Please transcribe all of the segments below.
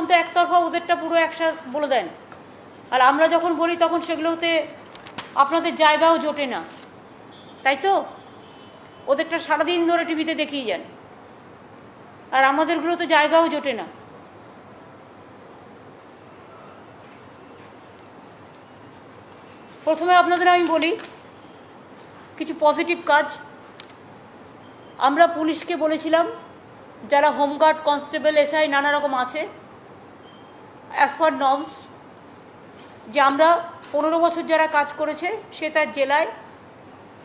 তখন তো একতরফা ওদেরটা পুরো একসাথ বলে দেন। আর আমরা যখন বলি, তখন সেগুলোতে আপনাদের জায়গাও জোটে না। তাই তো? ওদেরটা সারাদিন ধরে টিভিতে দেখিয়ে যান। আর আমাদেরগুলো তো জায়গাও জোটে না। প্রথমে আপনাদের আমি বলি, কিছু পজিটিভ কাজ। আমরা পুলিশকে বলেছিলাম, যারা হোমগার্ড কনস্টেবল, এসআই নানা রকম আছে অ্যাজ পার নর্মস যে আমরা পনেরো বছর যারা কাজ করেছে, সে তার জেলায়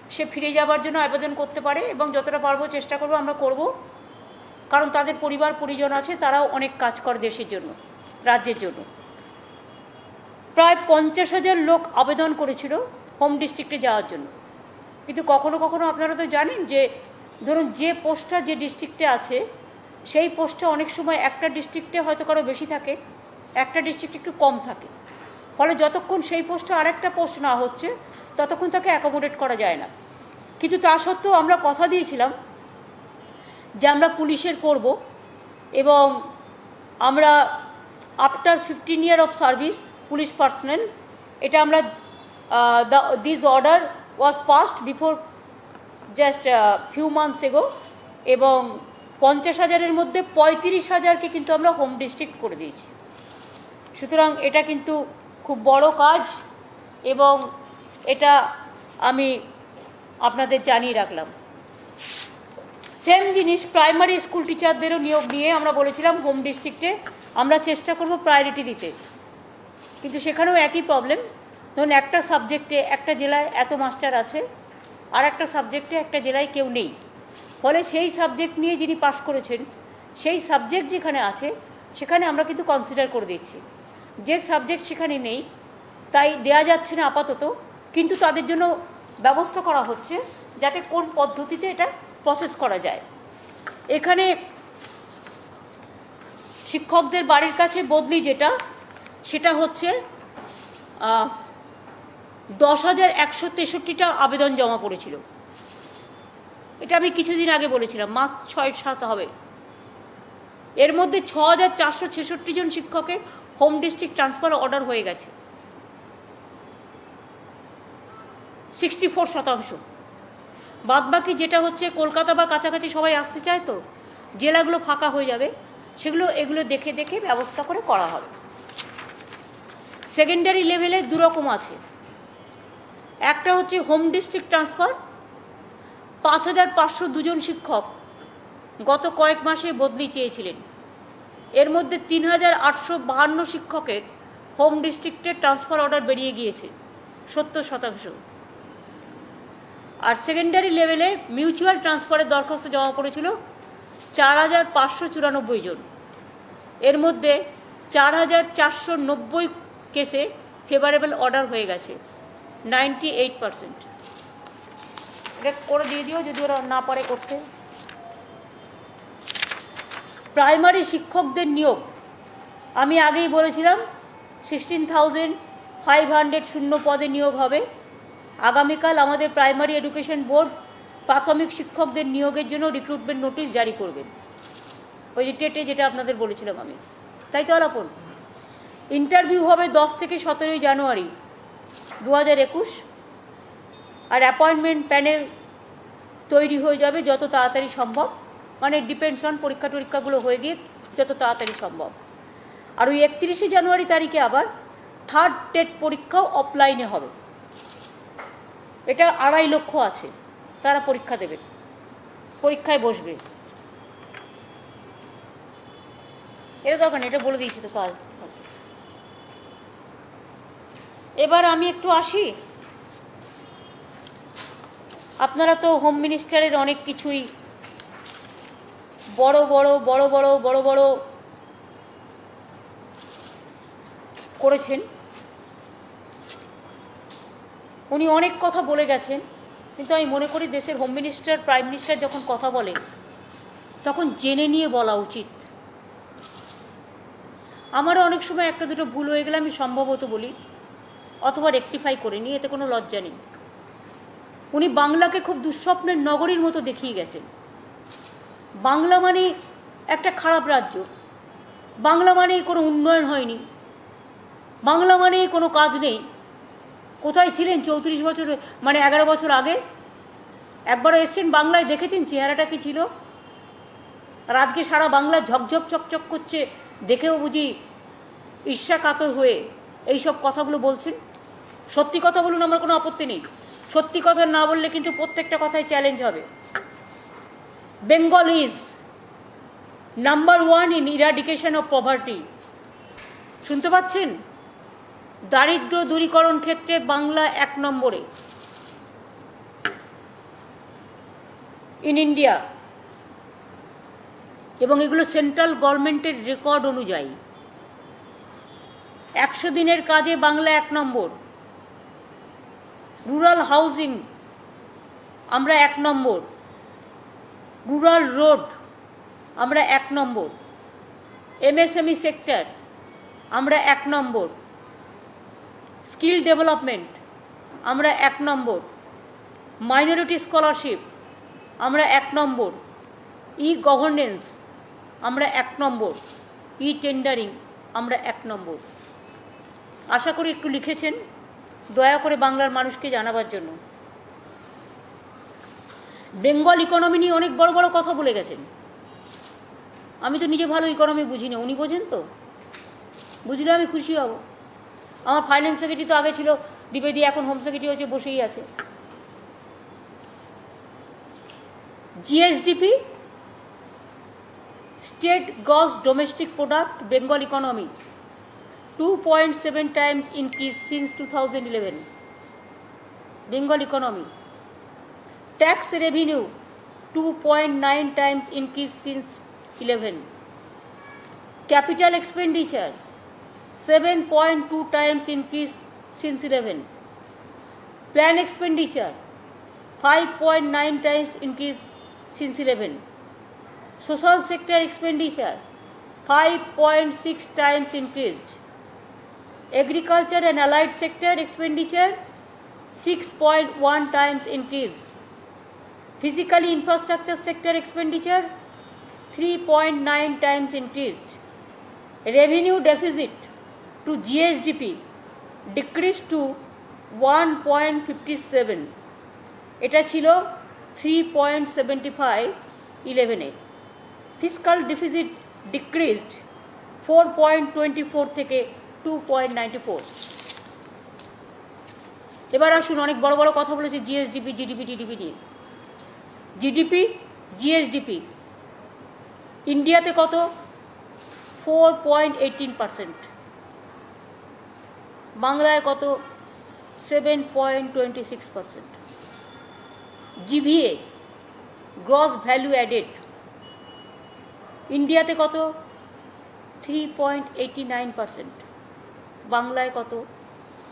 সে ফিরে যাবার জন্য আবেদন করতে পারে এবং যতটা পারব চেষ্টা করব আমরা করব। কারণ তাদের পরিবার, পরিজন আছে, তারাও অনেক কাজ করে দেশের জন্য, রাজ্যের জন্য। প্রায় পঞ্চাশ হাজার লোক আবেদন করেছিল হোম ডিস্ট্রিক্টে যাওয়ার জন্য। কিন্তু কখনো কখনো আপনারা তো জানেন যে, ধরুন যে পোস্টটা যে ডিস্ট্রিক্টে আছে, সেই পোস্টটা অনেক সময় একটা ডিস্ট্রিক্টে হয়তো কারও বেশি থাকে একটা ডিস্ট্রিক্ট একটু কম থাকে। ফলে যতক্ষণ সেই পোস্টে আরেকটা পোস্ট না হচ্ছে, ততক্ষণ তাকে অ্যাকোমোডেট করা যায় না। কিন্তু তা সত্ত্বেও আমরা কথা দিয়েছিলাম যে আমরা পুলিশের করব এবং আমরা after fifteen year of service police personnel এটা আমরা this order was passed before just few months ago এবং পঞ্চাশ হাজারের মধ্যে পঁয়ত্রিশ হাজারকে কিন্তু আমরা হোম ডিস্ট্রিক্ট করে দিয়েছি। সুতরাং এটা কিন্তু খুব বড় কাজ এবং এটা আমি আপনাদের জানিয়ে রাখলাম। সেম জিনিস প্রাইমারি স্কুল টিচারদেরও নিয়োগ নিয়ে আমরা বলেছিলাম হোম ডিস্ট্রিক্টে আমরা চেষ্টা করব প্রায়োরিটি দিতে। কিন্তু সেখানেও একই প্রবলেম ধরুন একটা সাবজেক্টে একটা জেলায় এত মাস্টার আছে, আর একটা সাবজেক্টে একটা জেলায় কেউ নেই। ফলে সেই সাবজেক্ট নিয়ে যিনি পাশ করেছেন, সেই সাবজেক্ট যেখানে আছে, সেখানে আমরা কিন্তু কনসিডার করে দিচ্ছি। যে সাবজেক্ট সেখানে নেই, তাই দেয়া যাচ্ছে না আপাতত, কিন্তু তাদের জন্য ব্যবস্থা করা হচ্ছে যাতে কোন পদ্ধতিতে এটা প্রসেস করা যায়। এখানে শিক্ষকদের বাড়ির কাছে বদলি যেটা, সেটা হচ্ছে দশ হাজার একশো তেষট্টিটা আবেদন জমা পড়েছিল। এটা আমি কিছুদিন আগে বলেছিলাম, মাস ছয় সাত হবে। এর মধ্যে ছ হাজার চারশো ছেষট্টি জন শিক্ষকের হোম ডিস্ট্রিক্ট ট্রান্সফার অর্ডার হয়ে গেছে। সিক্সটি ফোর শতাংশ। বাদবাকি যেটা হচ্ছে কলকাতা বা কাছাকাছি সবাই আসতে চায় তো, জেলাগুলো ফাঁকা হয়ে যাবে, সেগুলো, এগুলো দেখে দেখে ব্যবস্থা করে করা হবে। সেকেন্ডারি লেভেলে দুরকম আছে। একটা হচ্ছে হোম ডিস্ট্রিক্ট ট্রান্সফার, পাঁচ হাজার পাঁচশো দুজন শিক্ষক গত কয়েক মাসে বদলি চেয়েছিলেন। এর মধ্যে তিন হাজার আটশো বাহান্ন শিক্ষকের হোম ডিস্ট্রিক্টে ট্রান্সফার অর্ডার বেরিয়ে গিয়েছে, সত্তর শতাংশ। আর সেকেন্ডারি লেভেলে মিউচুয়াল ট্রান্সফারের দরখাস্ত জমা পড়েছিল চার হাজার পাঁচশো চুরানব্বই জন। এর মধ্যে চার হাজার চারশো নব্বই কেসে ফেভারেবল অর্ডার হয়ে গেছে, নাইনটি এইট পারসেন্ট। এটা করে দিয়ে দিও যদি ওরা না পারে করতে। প্রাইমারি শিক্ষকদের নিয়োগ। আমি আগেই বলেছিলাম সিক্সটিন থাউজেন্ড ফাইভ হান্ড্রেড শূন্য পদে নিয়োগ হবে। আগামীকাল আমাদের প্রাইমারি এডুকেশন বোর্ড প্রাথমিক শিক্ষকদের নিয়োগের জন্য রিক্রুটমেন্ট নোটিশ জারি করবেন ওই যে টেটে যেটা আপনাদের বলেছিলাম আমি। তাই তো আলাপন। ইন্টারভিউ হবে দশ থেকে সতেরোই জানুয়ারি দু হাজার একুশ। আর অ্যাপয়েন্টমেন্ট প্যানেল তৈরি হয়ে যাবে যত তাড়াতাড়ি সম্ভব। মানে ডিপেন্ডস অন পরীক্ষা টরীক্ষাগুলো হয়ে গিয়ে যত তাড়াতাড়ি সম্ভব। আর ওই একত্রিশে জানুয়ারি তারিখে আবার থার্ড টেট পরীক্ষাও অফলাইনে হবে। এটা আড়াই লক্ষ আছে, তারা পরীক্ষা দেবে, পরীক্ষায় বসবে। এটা দরকার এটা বলে দিয়েছি তো কাল। এবার আমি একটু আসি। আপনারা তো হোম মিনিস্টারের অনেক কিছুই বড় বড় বড় বড় বড় বড় করেছেন। উনি অনেক কথা বলে গেছেন, কিন্তু আমি মনে করি দেশের হোম মিনিস্টার প্রাইম মিনিস্টার যখন কথা বলে, তখন জেনে নিয়ে বলা উচিত। আমারও অনেক সময় একটা দুটো ভুল হয়ে গেলে আমি সম্ভবত বলি, অথবা রেকটিফাই করে নিই, এতে কোনো লজ্জা নেই। উনি বাংলাকে খুব দুঃস্বপ্নের নগরীর মতো দেখিয়ে গেছেন। বাংলা মানে একটা খারাপ রাজ্য। বাংলা মানেই কোনো উন্নয়ন হয়নি। বাংলা মানেই কোনো কাজ নেই। কোথায় ছিলেন চৌত্রিশ বছর মানে এগারো বছর আগে? একবার এসছেন বাংলায়, দেখেছেন চেহারাটা কি ছিল? আর আজকে সারা বাংলা ঝকঝক চকচক করছে, দেখেও বুঝি ঈর্ষা কাতর হয়ে এইসব কথাগুলো বলছেন। সত্যি কথা বলুন, আমার কোনো আপত্তি নেই। সত্যি কথা না বললে কিন্তু প্রত্যেকটা কথায় চ্যালেঞ্জ হবে। Bengal is number one in eradication of poverty শুনতে পাচ্ছেন? দারিদ্র দূরীকরণ ক্ষেত্রে বাংলা এক নম্বরে। ইন ইন্ডিয়া এবং এগুলো সেন্ট্রাল গভর্নমেন্টের রেকর্ড অনুযায়ী। একশো দিনের কাজে বাংলা এক নম্বর। রুরাল হাউজিং আমরা এক নম্বর। রুরাল রোড, আমরা এক নম্বর। এমএসএমই সেক্টর, আমরা এক নম্বর। স্কিল ডেভেলপমেন্ট, আমরা এক নম্বর। মাইনরিটি স্কলারশিপ, আমরা এক নম্বর। ই গভর্নেন্স আমরা এক নম্বর। ই টেন্ডারিং আমরা এক নম্বর। আশা করি একটু লিখেছেন, দয়া করে বাংলার মানুষকে জানাবার জন্য। বেঙ্গল ইকোনমি নিয়ে অনেক বড় বড় কথা বলে গেছেন আমি তো নিজে ভালো ইকোনমি বুঝি না উনি বোঝেন তো বুঝলে আমি খুশি হব আমার ফাইন্যান্স সেক্রেটারি তো আগে ছিল, দ্বিবেদী এখন হোম সেক্রেটারি হচ্ছে বসেই আছে GSDP state gross domestic product Bengal economy 2.7 times to since 2011. Bengal economy. Tax revenue 2.9 times increase since 11. Capital expenditure 7.2 times increase since 11. Plan expenditure 5.9 times increase since 11. Social sector expenditure 5.6 times increased. Agriculture and allied sector expenditure 6.1 times increase. Physically, infrastructure sector expenditure 3.9 times increased. Revenue deficit to GSDP decreased to 1.57 এটা ছিল three point seventy five ইলেভেনে fiscal deficit decreased four point twenty four থেকে two point ninety four এবার আসুন, অনেক বড় বড় কথা বলেছে জিএসডিপি জিডিপি টিডিপি নিয়ে। জিডিপি জিএসডিপি ইন্ডিয়াতে কত? ফোর পয়েন্ট এইটিন পারসেন্ট বাংলায় কত? Seven point twenty six percent GVA gross value added ইন্ডিয়াতে কত? Three point eighty nine percent বাংলায় কত?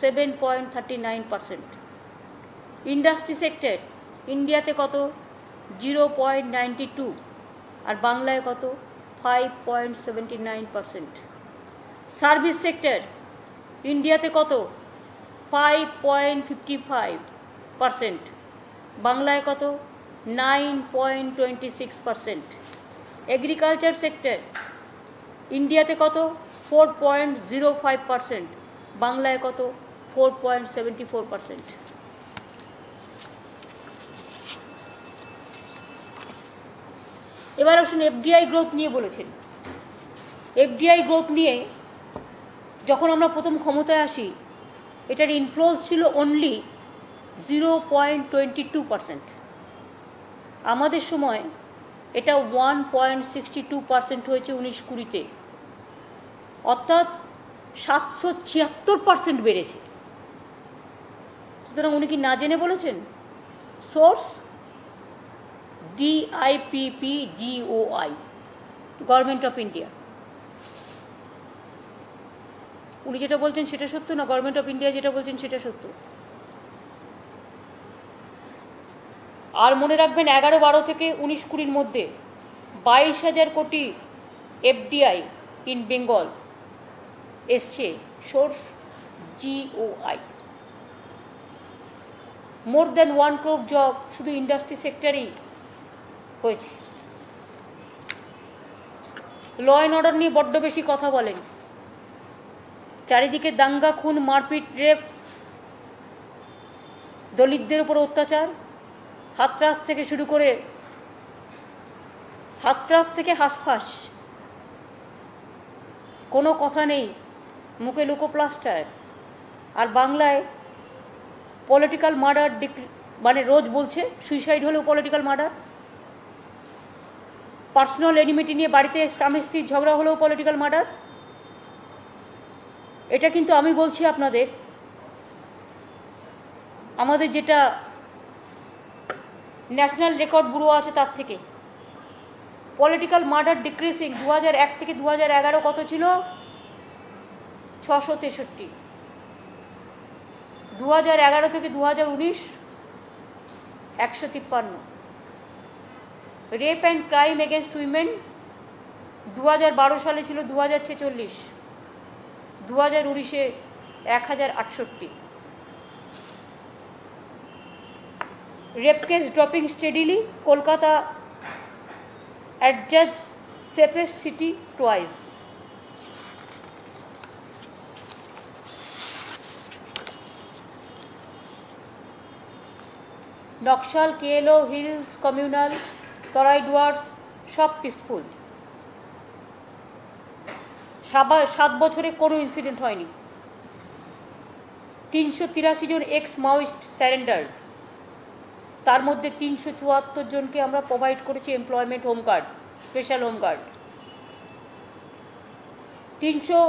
Seven point thirty nine percent industry sector ইন্ডিয়াতে কত? জিরো পয়েন্ট নাইনটি টু আর বাংলায় কত? Five point seventy nine percent. Service sector ইন্ডিয়াতে কত? Five point fifty five percent. বাংলায় কত? Nine point twenty six percent. Agriculture sector ইন্ডিয়াতে কত? Four point zero five percent. বাংলায় কত? Four point seventy four percent. এবার আসুন এফডিআই গ্রোথ নিয়ে বলেছেন। এফডিআই গ্রোথ নিয়ে যখন আমরা প্রথম ক্ষমতায় আসি, এটার ইনফ্লোজ ছিল only zero point twenty two percent আমাদের সময় এটা one point sixty two percent হয়েছে উনিশ কুড়িতে। অর্থাৎ সাতশো ছিয়াত্তর পার্সেন্ট বেড়েছে। সুতরাং উনি কি না জেনে বলেছেন? Source DIPP GOI government of India উনি যেটা বলছেন সেটা সত্য না? গভর্নমেন্ট অফ ইন্ডিয়া যেটা বলছেন সেটা সত্য? আর মনে রাখবেন এগারো বারো থেকে উনিশ কুড়ির মধ্যে বাইশ হাজার কোটি এফডিআই ইন বেঙ্গল এসছে, source GOI more than one crore job শুধু ইন্ডাস্ট্রি সেক্টরেই হয়েছে ল অ্যান্ড অর্ডার নিয়ে বড্ড বেশি কথা বলেন। চারিদিকে দাঙ্গা, খুন, মারপিট, রেপ, দলিতদের উপর অত্যাচার। হাতরাস থেকে শুরু করে হাতরাস থেকে হাসফাস। কোনো কথা নেই, মুখে লুকোপ্লাস্টার। আর বাংলায় পলিটিক্যাল মার্ডার মানে রোজ বলছে সুইসাইড হলেও পলিটিক্যাল মার্ডার পার্সোনাল এনিমিটি নিয়ে বাড়িতে স্বামী স্ত্রীর ঝগড়া হলেও পলিটিক্যাল মার্ডার? এটা কিন্তু আমি বলছি আপনাদের। আমাদের যেটা ন্যাশনাল রেকর্ড ব্যুরো আছে তার থেকে। পলিটিক্যাল মার্ডার ডিক্রিসিং দু এক থেকে দু এগারো কত ছিল? ছশো তেষট্টি। দু এগারো থেকে দু হাজার উনিশ একশো তিপ্পান্ন। Rape and crime against women দু হাজার বারো সালে ছিল দু হাজার ছেচল্লিশ দু হাজার উনিশে এক হাজার আটষট্টি rape case dropping steadily Kolkata adjudged safest city twice. Naxal KLO hills communal Terai Dooars, সব পিসফুল সাত বছরে কোনো ইনসিডেন্ট হয়নি। তিনশো তিরাশি জন এক্স মাওয়িস্ট স্যারেন্ডার তার মধ্যে তিনশো চুয়াত্তর জনকে আমরা প্রোভাইড করেছি employment home card special home card তিনশো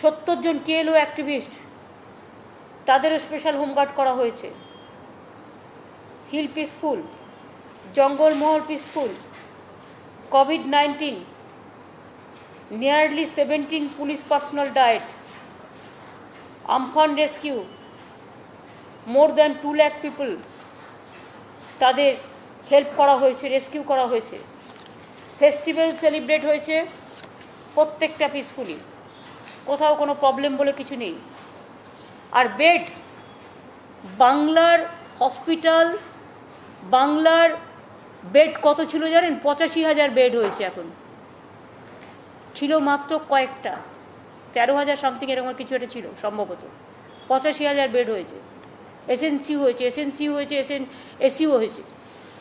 সত্তর জন কেএলও অ্যাক্টিভিস্ট তাদেরও স্পেশাল হোমগার্ড করা হয়েছে। Hill peaceful Jangalmahal peaceful covid nineteen nearly seventeen police personnel died Amphan rescue more than two lakh people তাদের হেল্প করা হয়েছে রেস্কিউ করা হয়েছে। ফেস্টিভ্যাল সেলিব্রেট হয়েছে প্রত্যেকটা পিসফুলি কোথাও কোনো প্রবলেম বলে কিছু নেই। আর বেড বাংলার হসপিটাল বাংলার বেড কত ছিল জানেন? পঁচাশি হাজার বেড হয়েছে এখন। ছিল মাত্র কয়েকটা। তেরো হাজার সামথিং এরকম কিছু একটা ছিল সম্ভবত। পঁচাশি হাজার বেড হয়েছে। এসএনসি হয়েছে এসএনসি হয়েছে এসএন এসিও হয়েছে।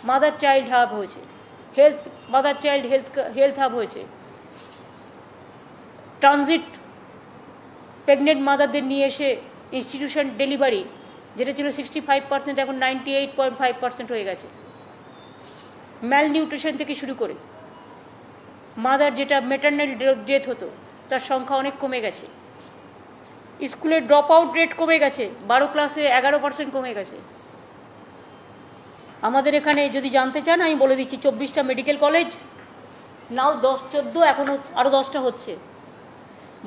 মাদার চাইল্ড হাব হয়েছে। Health mother child health health hub হয়েছে। ট্রানজিট প্রেগনেন্ট মাদারদের নিয়ে এসে ইনস্টিটিউশন ডেলিভারি যেটা ছিল সিক্সটি ফাইভ পার্সেন্ট এখন ninety eight point five percent হয়ে গেছে। ম্যাল নিউট্রিশন থেকে শুরু করে। মাদার যেটা মেটার্নাল ডেথ হতো, তার সংখ্যা অনেক কমে গেছে। স্কুলের ড্রপ আউট রেট কমে গেছে, বারো ক্লাসে এগারো পার্সেন্ট কমে গেছে। আমাদের এখানে যদি জানতে চান, আমি বলে দিচ্ছি, চব্বিশটা মেডিকেল কলেজ নাও দশ চোদ্দ এখনও আরও দশটা হচ্ছে।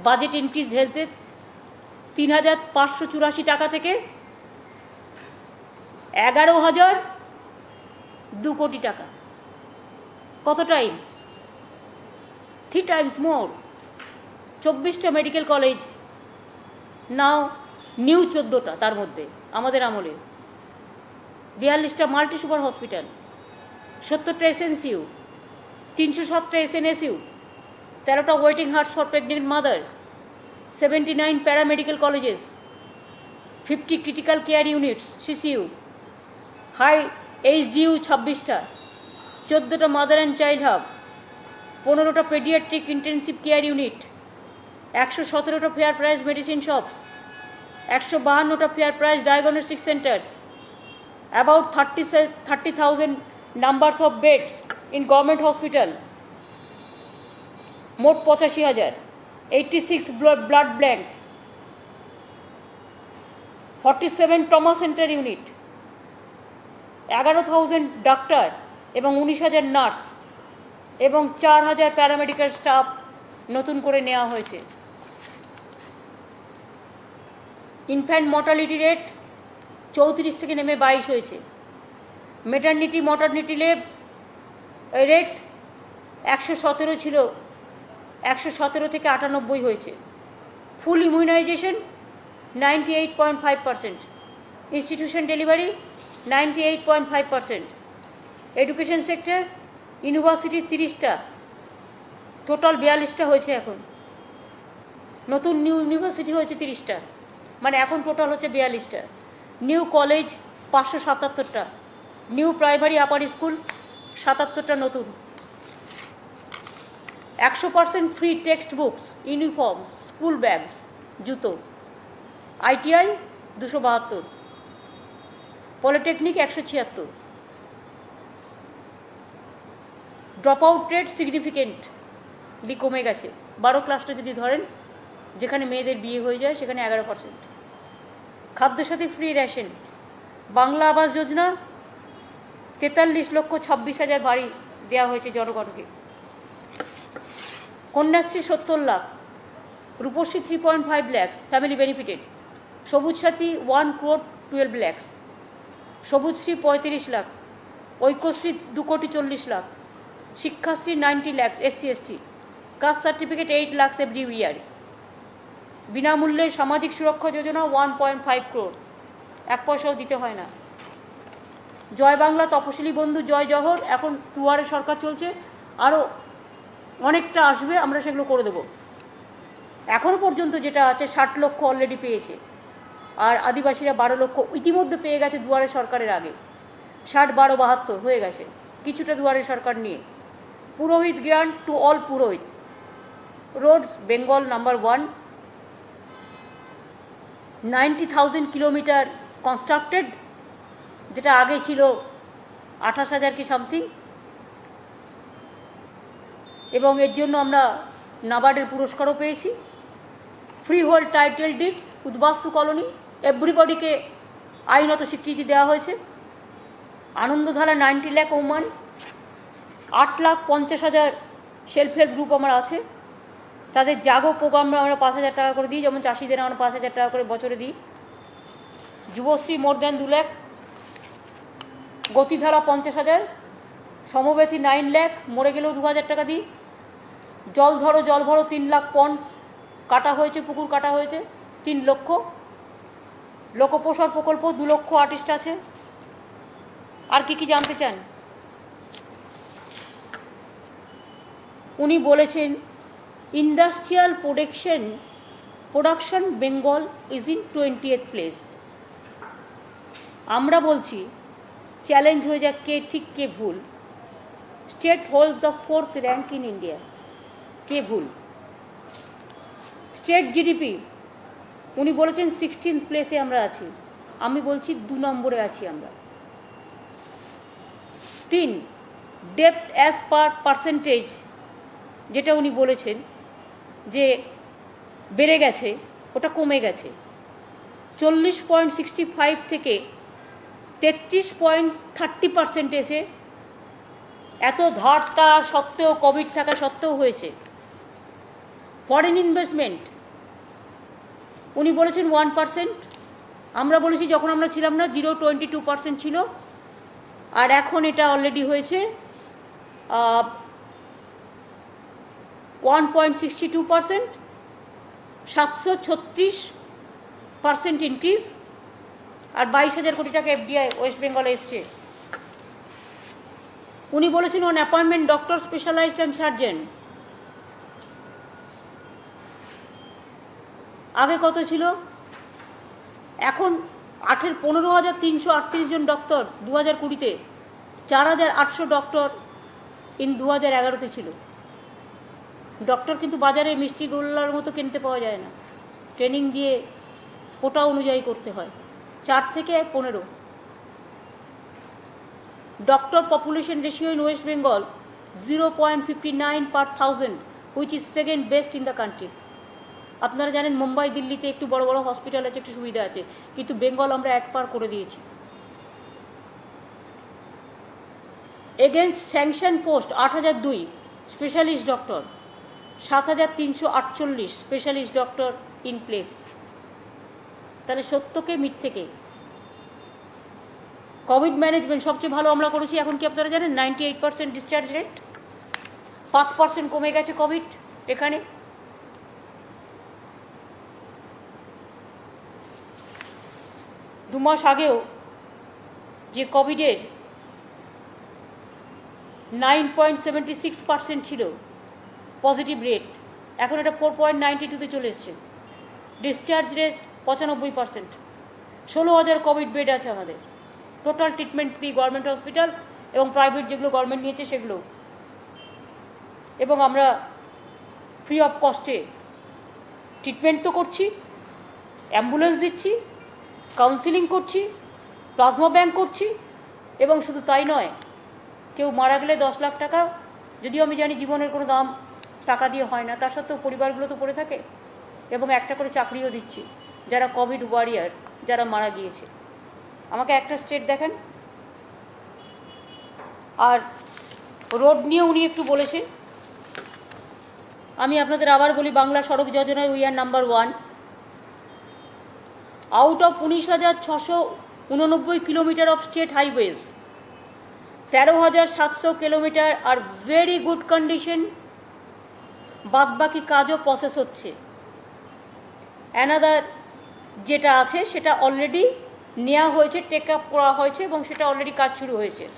বাজেট ইনক্রিজ হেলথে তিন হাজার পাঁচশো চুরাশি টাকা থেকে এগারো হাজার দু কোটি টাকা। কত টাইম থ্রি টাইমস মোর চব্বিশটা মেডিকেল কলেজ নাও নিউ চোদ্দোটা তার মধ্যে, আমাদের আমলে। বিয়াল্লিশটা মাল্টি সুপার হসপিটাল সত্তরটা এসএনসিউ তিনশো সাতটা এসএনএসইউ তেরোটা waiting huts for pregnant mother seventy nine paramedical colleges fifty critical care units CCU high HDU ছাব্বিশটা। চোদ্দোটা মাদার অ্যান্ড চাইল্ড হাব পনেরোটা পেডিয়াট্রিক ইন্টেন্সিভ কেয়ার ইউনিট একশো সতেরোটা ফেয়ার প্রাইস মেডিসিন শপস একশো বাহান্নটা fair price diagnostic centres about thirty thirty thousand numbers of beds in government hospital মোট পঁচাশি হাজার eighty six blood blank forty seven trauma centre unit এগারো thousand doctor এবং উনিশ হাজার নার্স এবং চার হাজার প্যারামেডিক্যাল স্টাফ নতুন করে নেওয়া হয়েছে। ইনফ্যান্ট মর্টালিটি রেট চৌত্রিশ থেকে নেমে বাইশ হয়েছে। মেটার্নিটি মর্টার্নিটি লেভ রেট একশো সতেরো ছিল, একশো সতেরো থেকে আটানব্বই হয়েছে। Full immunisation ninety eight point five percent. Institution delivery ninety eight point five percent. Education sector ইউনিভার্সিটির তিরিশটা টোটাল বিয়াল্লিশটা হয়েছে এখন। নতুন নিউ ইউনিভার্সিটি হয়েছে তিরিশটা মানে এখন টোটাল হচ্ছে বিয়াল্লিশটা। নিউ কলেজ পাঁচশো সাতাত্তরটা নিউ প্রাইমারি আপার স্কুল সাতাত্তরটা নতুন। একশো percent free text books uniform school bag জুতো আইটিআই দুশো বাহাত্তর। পলিটেকনিক একশো ছিয়াত্তর। ড্রপ আউট রেট সিগনিফিকেন্টলি কমে গেছে। বারো ক্লাসটা যদি ধরেন, যেখানে মেয়েদের বিয়ে হয়ে যায়, সেখানে এগারো পার্সেন্ট খাদ্যের সাথে ফ্রি রেশন বাংলা আবাস যোজনা, তেতাল্লিশ লক্ষ ছাব্বিশ হাজার বাড়ি দেওয়া হয়েছে জনগণকে। কন্যাশ্রী সত্তর lakh, Rupashree three point five lakhs family benefited Sabuj Sathi one crore twelve lakhs Sabujshree পঁয়ত্রিশ লাখ, ঐক্যশ্রী দু কোটি চল্লিশ lakh. Shikshashree ninety lakhs SC ST caste certificate eight lakhs every year বিনামূল্যে সামাজিক সুরক্ষা যোজনা ওয়ান পয়েন্ট ফাইভ ক্রোড এক পয়সাও দিতে হয় না। জয় বাংলা তপশিলি বন্ধু জয় জহর। এখন টুয়ারে সরকার চলছে। আরও অনেকটা আসবে, আমরা সেগুলো করে দেবো। এখনও পর্যন্ত যেটা আছে, ষাট লক্ষ অলরেডি পেয়েছে। আর আদিবাসীরা বারো লক্ষ ইতিমধ্যে পেয়ে গেছে দুয়ারে সরকারের আগে। ষাট, বারো, বাহাত্তর হয়ে গেছে। কিছুটা দুয়ারে সরকার নিয়ে। Purohit grant to all purohit roads Bengal number one ninety thousand kilometre constructed যেটা আগে ছিল আঠাশ হাজার কি সামথিং এবং এর জন্য আমরা নাবার্ডের পুরস্কারও পেয়েছি। ফ্রি হোল্ড টাইটেল ডিডস উদ্বাস্তু কলোনি এভরিবডিকে আইনত স্বীকৃতি দেওয়া হয়েছে। আনন্দধারা নাইনটি ল্যাক ওমান আট লাখ পঞ্চাশ হাজার সেলফ হেল্প গ্রুপ আমার আছে। তাদের জাগো প্রোগ্রাম আমরা পাঁচ হাজার টাকা করে দিই, যেমন চাষিদের আমরা পাঁচ হাজার টাকা করে বছরে দিই। যুবশ্রী মোর দ্যান দু লাখ, গতিধারা পঞ্চাশ হাজার সমবেথী নাইন ল্যাক মরে গেলেও দু হাজার টাকা দিই। জল ধরো, জল ভরো, তিন লাখ পন্ডস কাটা হয়েছে, পুকুর কাটা হয়েছে, তিন লক্ষ। লোকপ্রসার প্রকল্প দু লক্ষ আর্টিস্ট আছে। আর কি কি জানতে চান? উনি বলেছেন industrial production production Bengal is in twenty eight place আমরা বলছি চ্যালেঞ্জ হয়ে যাক কে ঠিক, কে ভুল। State holds the fourth rank in India কে ভুল? স্টেট জিডিপি উনি বলেছেন সিক্সটিন প্লেসে আমরা আছি। আমি বলছি, দু নম্বরে আছি আমরা। তিন ডেপ্ট অ্যাজ পার পার্সেন্টেজ যেটা উনি বলেছেন যে বেড়ে গেছে, ওটা কমে গেছে। চল্লিশ পয়েন্ট সিক্সটি ফাইভ থেকে তেত্রিশ পয়েন্ট থার্টি পার্সেন্ট এসে এত ধারটা সত্ত্বেও কোভিড থাকা সত্ত্বেও হয়েছে। ফরেন ইনভেস্টমেন্ট উনি বলেছেন ওয়ান পার্সেন্ট আমরা বলেছি যখন আমরা ছিলাম না জিরো টোয়েন্টি টু পার্সেন্ট ছিল। আর এখন এটা অলরেডি হয়েছে one point sixty two percent সাতশো ছত্রিশ পার্সেন্ট ইনক্রিজ আর বাইশ হাজার কোটি টাকা এফডিআই ওয়েস্ট বেঙ্গলে এসছে। উনি বলেছেন on appointment doctor specialised and surgeon আগে কত ছিল? এখন আঠের পনেরো হাজার তিনশো আটত্রিশ জন ডক্টর দু হাজার কুড়িতে, চার হাজার আটশো ডক্টর ইন দু হাজার এগারোতে ছিল। ডক্টর কিন্তু বাজারে মিষ্টি গোল্লার মতো কিনতে পাওয়া যায় না। ট্রেনিং দিয়ে কোটা অনুযায়ী করতে হয়। চার থেকে পনেরো। Doctor population ratio in West Bengal zero point fifty nine per thousand which is second best in the country আপনারা জানেন মুম্বাই, দিল্লিতে একটু বড় বড় হসপিটাল আছে, একটু সুবিধা আছে। কিন্তু বেঙ্গল আমরা এক পার করে দিয়েছি। এগেনস্ট স্যাংশন পোস্ট আট হাজার দুই স্পেশালিস্ট ডক্টর সাত হাজার তিনশো আটচল্লিশ স্পেশালিস্ট ডক্টর ইন প্লেস তাহলে সত্যকে মিথ্যেকে। কোভিড ম্যানেজমেন্ট সবচেয়ে ভালো আমরা করেছি, এখন কি আপনারা জানেন? Ninety eight percent discharge rate পাঁচ পার্সেন্ট কমে গেছে কোভিড এখানে। দু মাস আগেও যে কোভিডের nine point seventy six percent ছিল পজিটিভ রেট এখন এটা ফোর পয়েন্ট নাইনটি টুতে চলে এসছে। ডিসচার্জ রেট পঁচানব্বই পার্সেন্ট ষোলো হাজার কোভিড বেড আছে আমাদের। Total treatment free government hospital এবং প্রাইভেট যেগুলো গভর্নমেন্ট নিয়েছে সেগুলো। এবং আমরা ফ্রি অফ কস্টে ট্রিটমেন্ট তো করছি অ্যাম্বুলেন্স দিচ্ছি কাউন্সিলিং করছি প্লাজমা ব্যাংক করছি, এবং শুধু তাই নয়, কেউ মারা গেলে দশ লাখ টাকা, যদিও আমি জানি জীবনের কোনো দাম টাকা দিয়ে হয় না, তার সত্ত্বেও পরিবারগুলো তো পড়ে থাকে। এবং একটা করে চাকরিও দিচ্ছি, যারা কোভিড ওয়ারিয়ার, যারা মারা গিয়েছে। আমাকে একটা স্টেট দেখেন। আর রোড নিয়ে উনি একটু বলেছে। আমি আপনাদের আবার বলি, বাংলা সড়ক যোজনায় we are number one out of উনিশ হাজার ছশো উননব্বই কিলোমিটার অফ স্টেট হাইওয়েজ তেরো হাজার সাতশো kilometre are very good condition বাদবাকি কাজও প্রসেস হচ্ছে। অ্যানাদার যেটা আছে, সেটা অলরেডি নেওয়া হয়েছে টেক আপ করা হয়েছে এবং সেটা অলরেডি কাজ শুরু হয়েছে।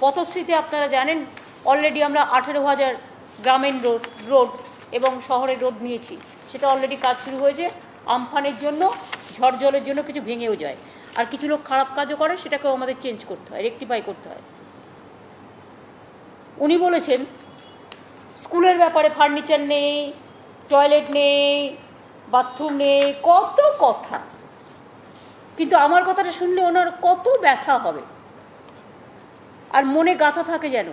পথশ্রীতে আপনারা জানেন অলরেডি আমরা আঠেরো হাজার গ্রামীণ রোড রোড এবং শহরের রোড নিয়েছি। সেটা অলরেডি কাজ শুরু হয়েছে। আমফানের জন্য, ঝড় জলের জন্য কিছু ভেঙেও যায়। আর কিছু লোক খারাপ কাজও করে, সেটাকেও আমাদের চেঞ্জ করতে হয় রেকটিফাই করতে হয়। উনি বলেছেন স্কুলের ব্যাপারে ফার্নিচার নেই, টয়লেট নেই, বাথরুম নেই, কত কথা। কিন্তু আমার কথাটা শুনলে ওনার কত ব্যথা হবে। আর মনে গাথা থাকে যেন।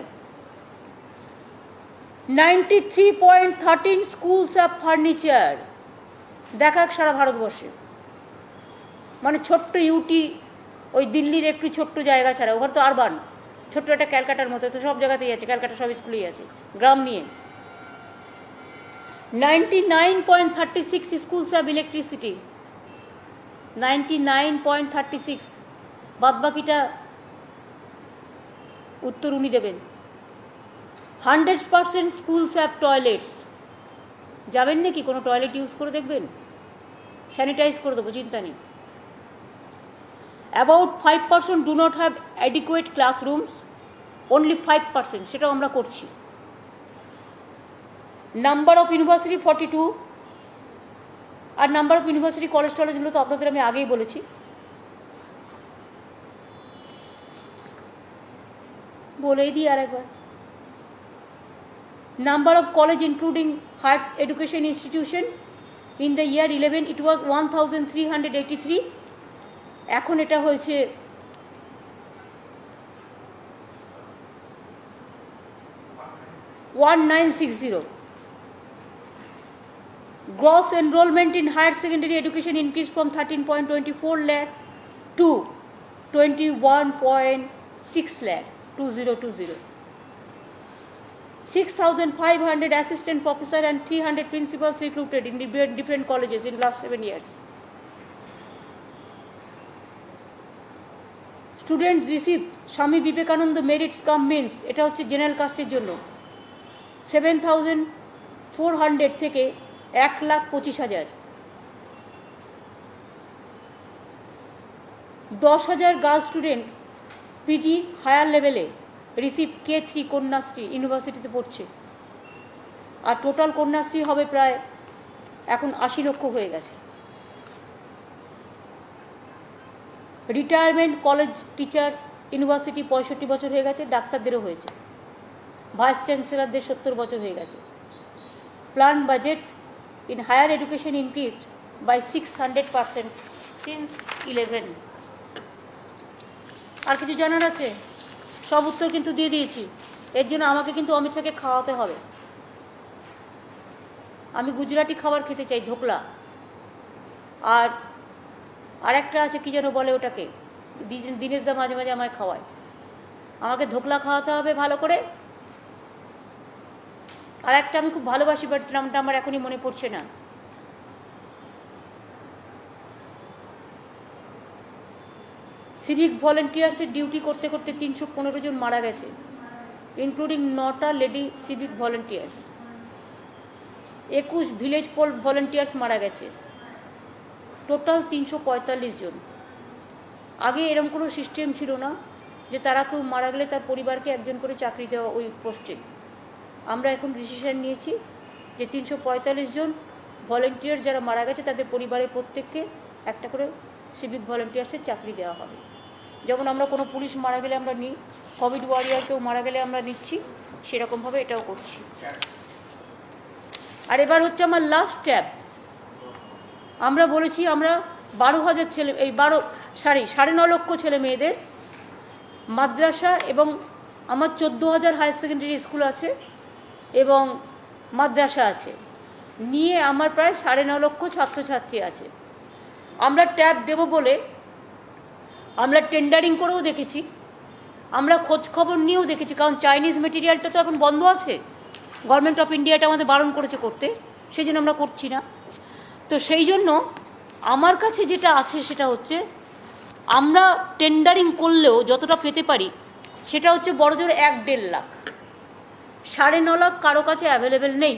Ninety three point thirteen schools of furniture দেখাক সারা ভারতবর্ষে। মানে ছোট্ট ইউটি ওই দিল্লির একটু ছোট্ট জায়গা ছাড়া। ওখানে তো আরবান ছোট্ট একটা ক্যালকাটার মতো, তো সব জায়গাতেই আছে। ক্যালকাটা সব স্কুলেই আছে। গ্রাম নিয়ে। 99.36 schools have electricity. 99.36 বাদবাকিটা উত্তর উনি দেবেন। Hundred percent schools have toilets যাবেন নাকি? কোনো টয়লেট ইউজ করে দেখবেন? স্যানিটাইজ করে দেবো, চিন্তা নেই। About five percent do not have adequate classrooms only five percent সেটাও আমরা করছি। Number of university forty two R number of university college টলেজগুলো তো আপনাদের আমি আগেই বলেছি। বলেই দিই আর একবার। Number of college, including higher education institution, in the year 11 it was 1383 এখন এটা হয়েছে one nine six zero gross enrollment in higher secondary education increased from 13.24 lakh to 21.6 lakh 2020 6,500 assistant professor and 300 principals recruited in different colleges in last seven years. Student receive Swami Vivekananda merits come means এটা হচ্ছে general কাস্টের জন্য seven thousand four hundred থেকে এক লাখ পঁচিশ হাজার। দশ হাজার গার্ল স্টুডেন্ট পিজি হায়ার লেভেলে রিসিভ কে থ্রি কন্যাশ্রী ইউনিভার্সিটিতে পড়ছে। আর টোটাল কন্যাশ্রী হবে প্রায় এখন আশি লক্ষ হয়ে গেছে। রিটায়ারমেন্ট কলেজ টিচার্স ইউনিভার্সিটি পঁয়ষট্টি বছর হয়ে গেছে, ডাক্তারদেরও হয়েছে। ভাইস চ্যান্সেলরদের সত্তর বছর হয়ে গেছে। Plan budget education increased by six hundred percent since eleven আর কিছু জানার আছে? সব উত্তর কিন্তু দিয়ে দিয়েছি। এর জন্য আমাকে কিন্তু অমিত শাহকে খাওয়াতে হবে। আমি গুজরাটি খাবার খেতে চাই, ধোকলা। আর আরেকটা আছে, কি যেন বলে ওটাকে? দিনেশ দা মাঝে মাঝে আমায় খাওয়ায়। আমাকে ধোকলা খাওয়াতে হবে ভালো করে। আর একটা আমি খুব ভালোবাসি বাট নামটা আমার এখনই মনে পড়ছে না। সিভিক ভলেন্টিয়ার্সের ডিউটি করতে করতে তিনশো পনেরো জন মারা গেছে ইনক্লুডিং নটা লেডি সিভিক ভলেন্টিয়ার্স একুশ ভিলেজ পোল ভলেন্টিয়ার্স মারা গেছে টোটাল তিনশো পঁয়তাল্লিশ জন। আগে এরকম কোনো সিস্টেম ছিল না যে তারা কেউ মারা গেলে তার পরিবারকে একজন করে চাকরি দেওয়া ওই পোস্টে আমরা এখন ডিসিশন নিয়েছি যে তিনশো পঁয়তাল্লিশ জন ভলেন্টিয়ার যারা মারা গেছে, তাদের পরিবারের প্রত্যেককে একটা করে সিভিক ভলেন্টিয়ার্সের চাকরি দেওয়া হবে। যেমন আমরা কোনো পুলিশ মারা গেলে আমরা নিই কোভিড ওয়ারিয়ার কেউ মারা গেলে আমরা নিচ্ছি, সেরকমভাবে এটাও করছি। আর এবার হচ্ছে আমার লাস্ট ট্যাব আমরা বলেছি আমরা বারো হাজার ছেলে, এই বারো সারি সাড়ে ন লক্ষ ছেলে মেয়েদের মাদ্রাসা এবং আমার চোদ্দ হাজার হায়ার সেকেন্ডারি স্কুল আছে। এবং মাদ্রাসা আছে। নিয়ে আমার প্রায় সাড়ে ন লক্ষ ছাত্রছাত্রী আছে। আমরা ট্যাব দেব বলে আমরা টেন্ডারিং করেও দেখেছি। আমরা খোঁজ খবর নিয়েও দেখেছি। কারণ চাইনিজ মেটেরিয়ালটা তো এখন বন্ধ আছে। গভর্নমেন্ট অফ ইন্ডিয়াটা আমাদের বারণ করেছে করতে। সেই জন্য আমরা করছি না। তো সেই জন্য আমার কাছে যেটা আছে সেটা হচ্ছে, আমরা টেন্ডারিং করলেও যতটা পেতে পারি, সেটা হচ্ছে বড় বড়জোর এক দেড় লাখ। সাড়ে ন লাখ কারও কাছে অ্যাভেলেবেল নেই।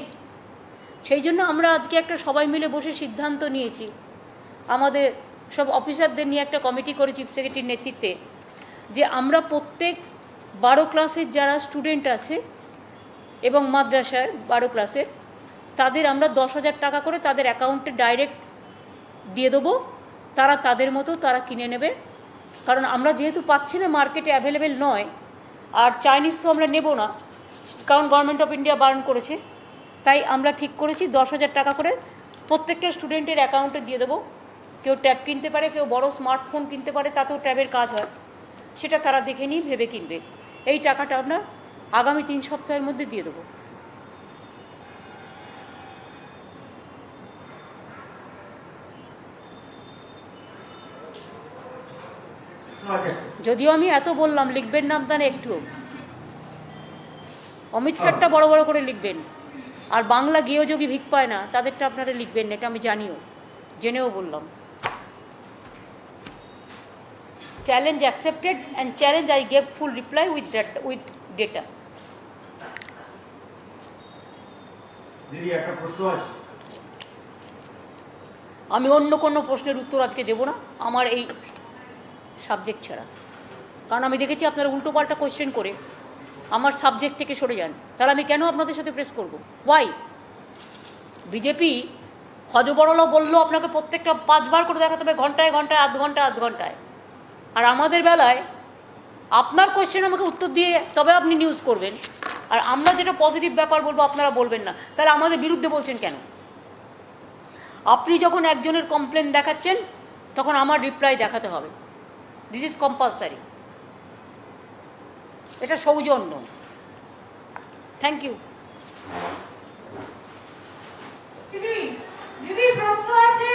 সেই জন্য আমরা আজকে একটা সবাই মিলে বসে সিদ্ধান্ত নিয়েছি। আমাদের সব অফিসারদের নিয়ে একটা কমিটি করে চিফ সেক্রেটারির নেতৃত্বে যে আমরা প্রত্যেক বারো ক্লাসের যারা স্টুডেন্ট আছে এবং মাদ্রাসার বারো ক্লাসের তাদের আমরা দশ হাজার টাকা করে তাদের অ্যাকাউন্টে ডাইরেক্ট দিয়ে দেবো। তারা তাদের মতো তারা কিনে নেবে। কারণ আমরা যেহেতু পাচ্ছি না মার্কেটে অ্যাভেলেবেল নয়, আর চাইনিজ তো আমরা নেব না। কারণ গভর্নমেন্ট অফ ইন্ডিয়া বারণ করেছে তাই আমরা ঠিক করেছি দশ হাজার টাকা করে প্রত্যেকটা স্টুডেন্টের অ্যাকাউন্টে দিয়ে দেবো। কেউ ট্যাব কিনতে পারে কেউ বড় স্মার্টফোন কিনতে পারে তাতেও ট্যাবের কাজ হয়। সেটা তারা দেখে নিয়ে ভেবে কিনবে। এই টাকাটা আমরা আগামী তিন সপ্তাহের মধ্যে দিয়ে দেবো। যদিও আমি এত বললাম লিখবেন না আপনারা একটু অমিত স্যারটা বড় বড় করে লিখবেন। আর বাংলা গেয়যোগী ভিক পায় না তাদেরটা আপনারা লিখবেন না এটা আমি জানিও জেনেও বললাম। Challenge accepted and challenge I gave full reply with with data আমি অন্য কোনো প্রশ্নের উত্তর আজকে দেবো না আমার এই সাবজেক্ট ছাড়া। কারণ আমি দেখেছি আপনারা উল্টো পাল্টা কোয়েশ্চেন করে। আমার সাবজেক্ট থেকে সরে যান। তাহলে আমি কেন আপনাদের সাথে প্রেস করব? ওয়াই বিজেপি হজবরল বলল আপনাকে প্রত্যেকটা পাঁচবার করে দেখাতে হবে, ঘন্টায় ঘন্টায়, আধ ঘণ্টা আধ ঘন্টায়। আর আমাদের বেলায় আপনার কোয়েশ্চেন আমাকে উত্তর দিয়ে তবে আপনি নিউজ করবেন। আর আমরা যেটা পজিটিভ ব্যাপার বলব আপনারা বলবেন না। তাহলে আমাদের বিরুদ্ধে বলছেন কেন? আপনি যখন একজনের কমপ্লেন দেখাচ্ছেন, তখন আমার রিপ্লাই দেখাতে হবে। দিস ইজ কম্পালসারি এটা সৌজন্য। থ্যাংক ইউ দিদি দিদি প্রভু